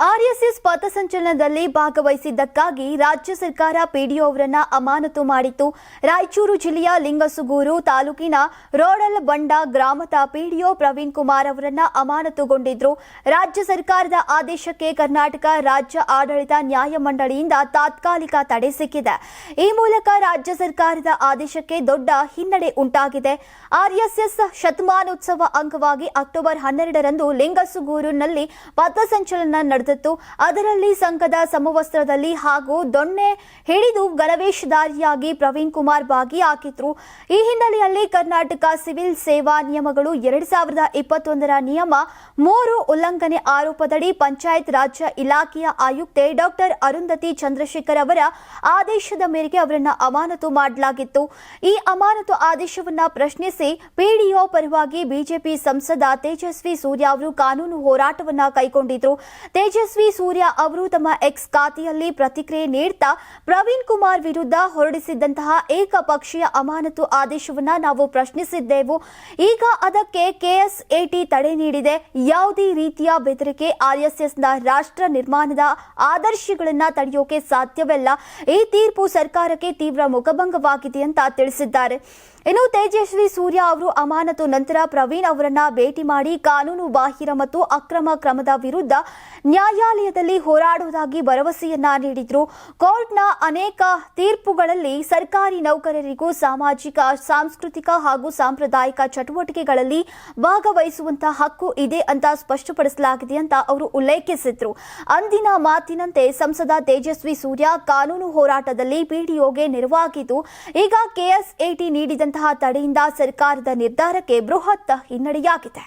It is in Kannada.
ಆರ್ಎಸ್ಎಸ್ ಪಥಸಂಚಲನದಲ್ಲಿ ಭಾಗವಹಿಸಿದ್ದಕ್ಕಾಗಿ ರಾಜ್ಯ ಸರ್ಕಾರ ಪಿಡಿಒ ಅವರನ್ನು ಅಮಾನತು ಮಾಡಿತ್ತು. ರಾಯಚೂರು ಜಿಲ್ಲೆಯ ಲಿಂಗಸುಗೂರು ತಾಲೂಕಿನ ರೋಡಲ್ ಬಂಡ ಗ್ರಾಮದ ಪಿಡಿಒ ಪ್ರವೀಣ್ ಕುಮಾರ್ ಅವರನ್ನ ಅಮಾನತುಗೊಂಡಿದ್ರು. ರಾಜ್ಯ ಸರ್ಕಾರದ ಆದೇಶಕ್ಕೆ ಕರ್ನಾಟಕ ರಾಜ್ಯ ಆಡಳಿತ ನ್ಯಾಯಮಂಡಳಿಯಿಂದ ತಾತ್ಕಾಲಿಕ ತಡೆ ಸಿಕ್ಕಿದೆ. ಈ ಮೂಲಕ ರಾಜ್ಯ ಸರ್ಕಾರದ ಆದೇಶಕ್ಕೆ ದೊಡ್ಡ ಹಿನ್ನಡೆ ಉಂಟಾಗಿದೆ. ಆರ್ಎಸ್ಎಸ್ ಶತಮಾನೋತ್ಸವ ಅಂಗವಾಗಿ ಅಕ್ಟೋಬರ್ ಹನ್ನೆರಡರಂದು ಲಿಂಗಸುಗೂರಿನಲ್ಲಿ ಪಥಸಂಚಲನ ನಡೆದಿತ್ತು. ಅದರಲ್ಲಿ ಸಂಘದ ಸಮವಸ್ತ್ರದಲ್ಲಿ ಹಾಗೂ ದೊಣ್ಣೆ ಹಿಡಿದು ಗಲವೇಶಧಾರಿಯಾಗಿ ಪ್ರವೀಣ್ ಕುಮಾರ್ ಭಾಗಿಯಾಗಿದ್ರು. ಈ ಹಿನ್ನೆಲೆಯಲ್ಲಿ ಕರ್ನಾಟಕ ಸಿವಿಲ್ ಸೇವಾ ನಿಯಮಗಳು ಎರಡ್ ಸಾವಿರದ ಇಪ್ಪತ್ತೊಂದರ ನಿಯಮ ಮೂರು ಉಲ್ಲಂಘನೆ ಆರೋಪದಡಿ ಪಂಚಾಯತ್ ರಾಜ್ಯ ಇಲಾಖೆಯ ಆಯುಕ್ತೆ ಡಾಕ್ಟರ್ ಅರುಂಧತಿ ಚಂದ್ರಶೇಖರ್ ಅವರ ಆದೇಶದ ಮೇರೆಗೆ ಅವರನ್ನು ಅಮಾನತು ಮಾಡಲಾಗಿತ್ತು. ಈ ಅಮಾನತು ಆದೇಶವನ್ನ ಪ್ರಶ್ನಿಸಿ ಪಿಡಿಒ ಪರವಾಗಿ ಬಿಜೆಪಿ ಸಂಸದ ತೇಜಸ್ವಿ ಸೂರ್ಯ ಅವರು ಕಾನೂನು ಹೋರಾಟವನ್ನ ಕೈಗೊಂಡಿದ್ರು. ತೇಜಸ್ವಿ ಸೂರ್ಯ ಅವರು ತಮ್ಮ ಎಕ್ಸ್ ಖಾತೆಯಲ್ಲಿ ಪ್ರತಿಕ್ರಿಯೆ ನೀಡ್ತಾ ಪ್ರವೀಣ್ ಕುಮಾರ್ ವಿರುದ್ಧ ಹೊರಡಿಸಿದ್ದಂತಹ ಏಕಪಕ್ಷೀಯ ಅಮಾನತು ಆದೇಶವನ್ನ ನಾವು ಪ್ರಶ್ನಿಸಿದ್ದೆವು. ಈಗ ಅದಕ್ಕೆ ಕೆಎಸ್ಎಟಿ ತಡೆ ನೀಡಿದೆ. ಯಾವುದೇ ರೀತಿಯ ಬೆದರಿಕೆ, ಆರ್ಎಸ್ಎಸ್ನ ರಾಷ್ಟ್ರ ನಿರ್ಮಾಣದ ಆದರ್ಶಗಳನ್ನ ತಡೆಯೋಕೆ ಸಾಧ್ಯವಿಲ್ಲ. ಈ ತೀರ್ಪು ಸರ್ಕಾರಕ್ಕೆ ತೀವ್ರ ಮುಖಭಂಗವಾಗಿದೆ ಅಂತ ತಿಳಿಸಿದ್ದಾರೆ. ಇನ್ನು ತೇಜಸ್ವಿ ಸೂರ್ಯ ಅವರು ಅಮಾನತು ನಂತರ ಪ್ರವೀಣ್ ಅವರನ್ನ ಭೇಟಿ ಮಾಡಿ ಕಾನೂನು ಬಾಹಿರ ಮತ್ತು ಅಕ್ರಮ ಕ್ರಮದ ವಿರುದ್ಧ ನ್ಯಾಯಾಲಯದಲ್ಲಿ ಹೋರಾಡುವುದಾಗಿ ಭರವಸೆಯನ್ನ ನೀಡಿದ್ರು. ಕೋರ್ಟ್ನ ಅನೇಕ ತೀರ್ಪುಗಳಲ್ಲಿ ಸರ್ಕಾರಿ ನೌಕರರಿಗೂ ಸಾಮಾಜಿಕ, ಸಾಂಸ್ಕೃತಿಕ ಹಾಗೂ ಸಾಂಪ್ರದಾಯಿಕ ಚಟುವಟಿಕೆಗಳಲ್ಲಿ ಭಾಗವಹಿಸುವಂತಹ ಹಕ್ಕು ಇದೆ ಅಂತ ಸ್ಪಷ್ಟಪಡಿಸಲಾಗಿದೆ ಅಂತ ಅವರು ಉಲ್ಲೇಖಿಸಿದ್ರು. ಅಂದಿನ ಮಾತಿನಂತೆ ಸಂಸದ ತೇಜಸ್ವಿ ಸೂರ್ಯ ಕಾನೂನು ಹೋರಾಟದಲ್ಲಿ ಪಿಡಿಒಗೆ ನೆರವಾಗಿದ್ದು, ಈಗ ಕೆಎಸ್ಎಟಿ ನೀಡಿದಂತಹ ತಡೆಯಿಂದ ಸರ್ಕಾರದ ನಿರ್ಧಾರಕ್ಕೆ ಬೃಹತ್ ಹಿನ್ನಡೆಯಾಗಿದೆ.